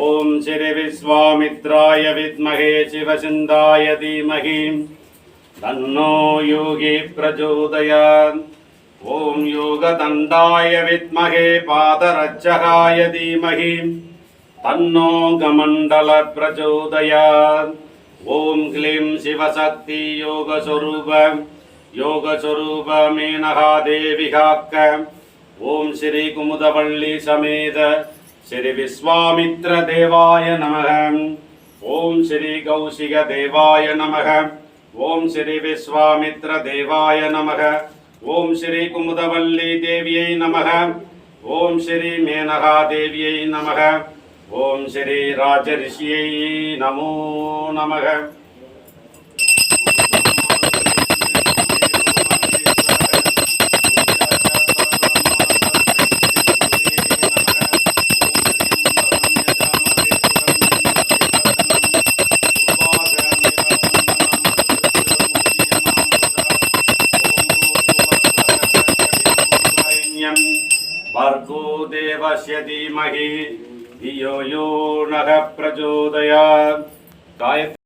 ஓம் ஸ்ரீ விஸ்வாமித்ராய வித்மகே சிவசிந்தாய தீமகி தன்னோ யோகி பிரச்சோதயாத் ஓம் யோகதண்டாய வித்மகே பாதரட்சகாய தீமகி தன்னோ கமண்டல பிரச்சோதயாத் ஓம் க்ளீம் சிவசக்தி யோகஸ்வரூப யோகஸ்வரூப மேனகா தேவிகாக்க ஓம் ஸ்ரீ குமுதவள்ளி சமேத ஸ்ரீ விஸ்வாமித்ர தேவாய நமக ஓம் ஸ்ரீ கௌசிக தேவாய நமக ஓம் ஸ்ரீ விஸ்வாமித்ர தேவாய நமக ஓம் ஸ்ரீ குமுதவல்லி தேவியை நமக ஓம் ஸ்ரீ மேனகா தேவியை நமக ஓம் ஸ்ரீ ராஜரிஷியை நமோ நமக भर्गो देवस्य धीमहि धियो यो नः प्रचोदयात् गायत्री